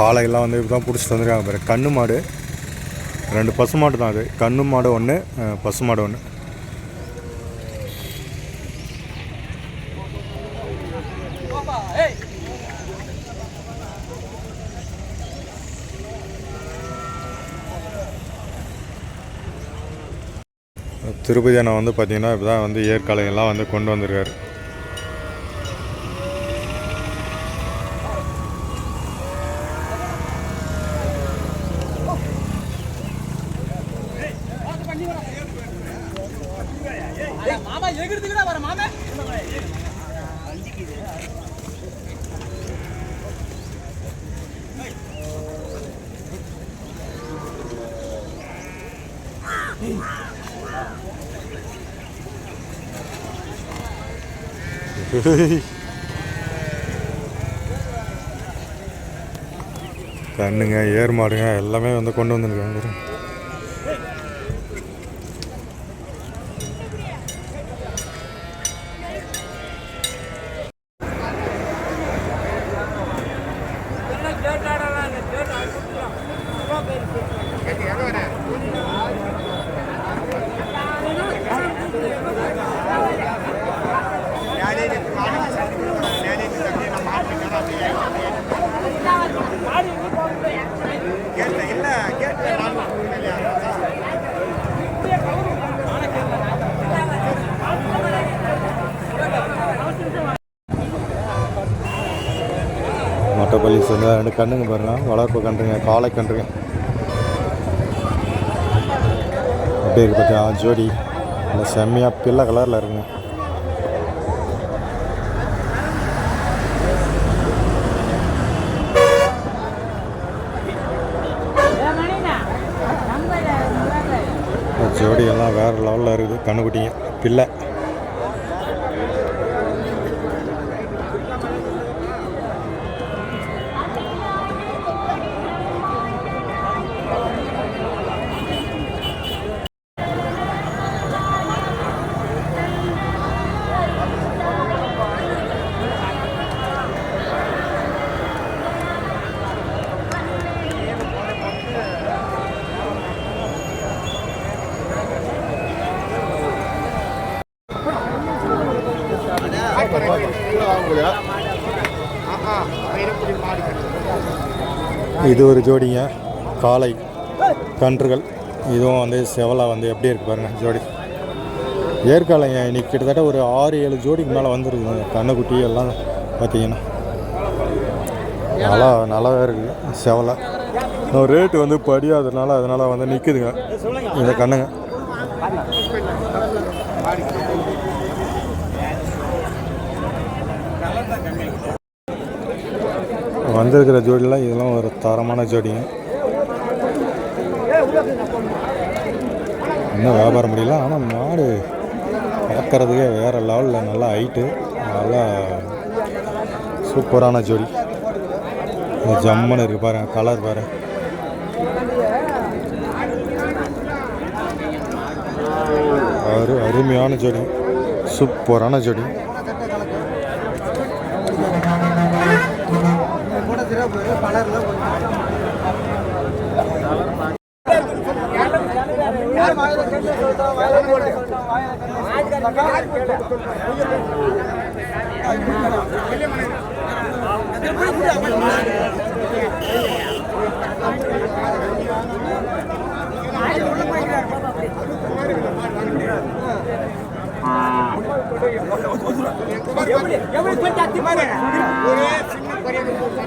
காலையெல்லாம் வந்து இப்படி தான் பிடிச்சிட்டு வந்துருக்காங்க பாரு. கண்ணு மாடு ரெண்டு பசு மாடு தான் அது. கண்ணு மாடு ஒன்று பசு மாடு ஒன்று திருப்பதி அண்ணன் வந்து பார்த்தீங்கன்னா இப்போ தான் வந்து ஏற்காலையெல்லாம் வந்து கொண்டு வந்திருக்காரு. கண்ணுங்க ஏர் மாடுங்க எல்லாமே வந்து கொண்டு வந்துருக்காங்க பாரு. மொட்டைப்பள்ளி சேர்ந்து ரெண்டு கண்ணுங்க பாருங்க. வளர்ப்பு கன்றுங்க காலை கன்றுங்க. அப்படியே இருக்கு பார்த்தியா ஜோடி. இந்த செம்மையாக பிள்ளை கலரில் இருக்குங்க. இந்த ஜோடி எல்லாம் வேறு லெவலில் இருக்குது. கண்ணுக்குட்டிங்க. பிள்ளை. இது ஒரு ஜோடிங்க. காளை கன்றுகள். இதுவும் வந்து செவலா வந்து எப்படி இருக்கு பாருங்க ஜோடி. ஏற்காலைங்க இன்னைக்கு கிட்டத்தட்ட ஒரு ஆறு ஏழு ஜோடிக்கு மேலே வந்துருக்குங்க கண்ணுக்குட்டி எல்லாம் பார்த்தீங்கன்னா நல்லா நல்லாவே இருக்குது செவலை. ரேட்டு வந்து படியாததுனால அதனால் வந்து நிற்குதுங்க இந்த கண்ணுங்க. வந்திருக்கிற ஜோடிலாம் இதெல்லாம் ஒரு தரமான ஜோடிங்க. இன்னும் வியாபாரம் முடியல ஆனால் மாடு பார்க்கறதுக்கே வேறு லெவலில் நல்லா ஹைட்டு நல்லா சூப்பரான ஜோடி. ஜம்முன்னு இருக்குது பாருங்க கலர் பாரு அரு அருமையான ஜோடி சூப்பரான ஜோடி. எப்படி கொஞ்சம் அத்தி பாரு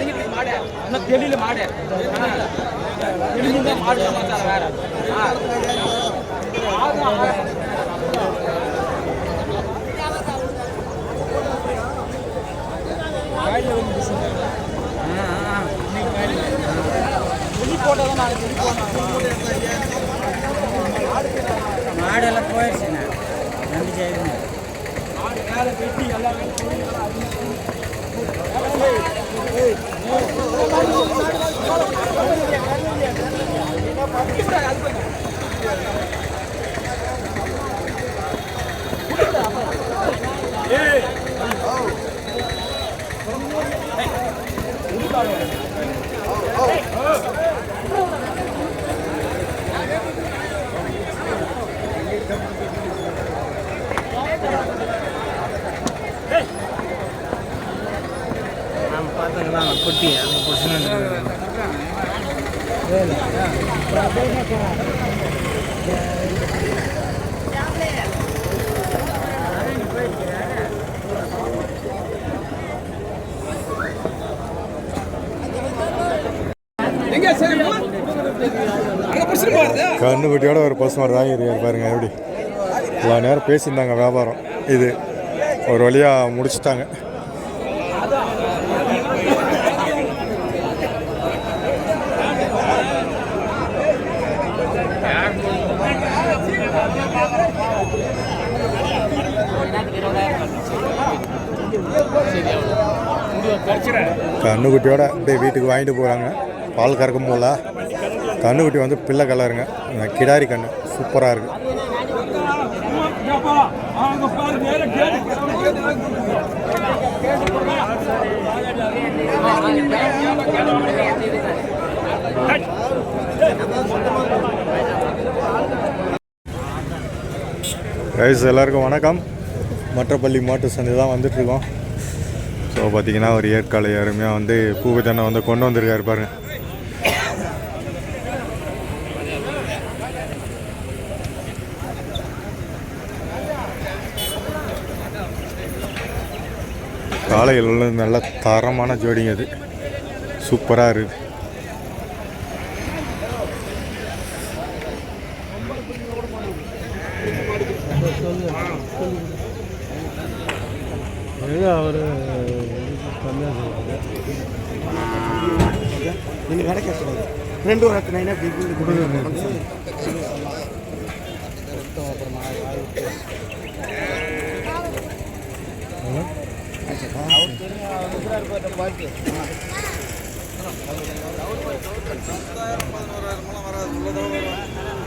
இருக்கு மாடு. இன்னும் தெளியில மாடு. தெளிஞ்சு மாடு சமாச்சாரம் வேற. போட்டதான் நாளைக்கு. மாடெல்லாம் போயிடுச்சுண்ணா. ரெண்டு சைடுமே மாடு மேலே வெட்டி நம்ம பார்த்துக்கலாம் குட்டி அந்த பொசிஷன் எங்க சரி கண்ணுக்குட்டியோட ஒரு பசு மாதிரி தான் இருக்காரு பாருங்க. எப்படி? இவ்வளோ நேரம் பேசியிருந்தாங்க வியாபாரம். இது ஒரு வழியாக முடிச்சிட்டாங்க. கண்ணுக்குட்டியோட அப்படியே வீட்டுக்கு வாங்கிட்டு போகிறாங்க பால் கறக்கும் போல கண்ணுக்குட்டி வந்து பிள்ளை கலருங்க கிடாரி கண்ணு. சூப்பராக இருக்குது ரைஸ் எல்லாருக்கும் வணக்கம். மற்றப்பள்ளி மாட்டு சந்தை தான் வந்துட்டுருக்கோம் ஸோ பார்த்தீங்கன்னா ஒரு ஏற்காலை அருமையாக வந்து பூவை பூவிதனை வந்து கொண்டு வந்திருக்காரு பாருங்கள் காளைகள் உள்ள நல்ல தரமான ஜோடிங்க அது. சூப்பராக இருக்கு. அவர் நீங்கள் ரெண்டு ஒரு இடத்துல என்ன இப்படி கொடுங்க வராது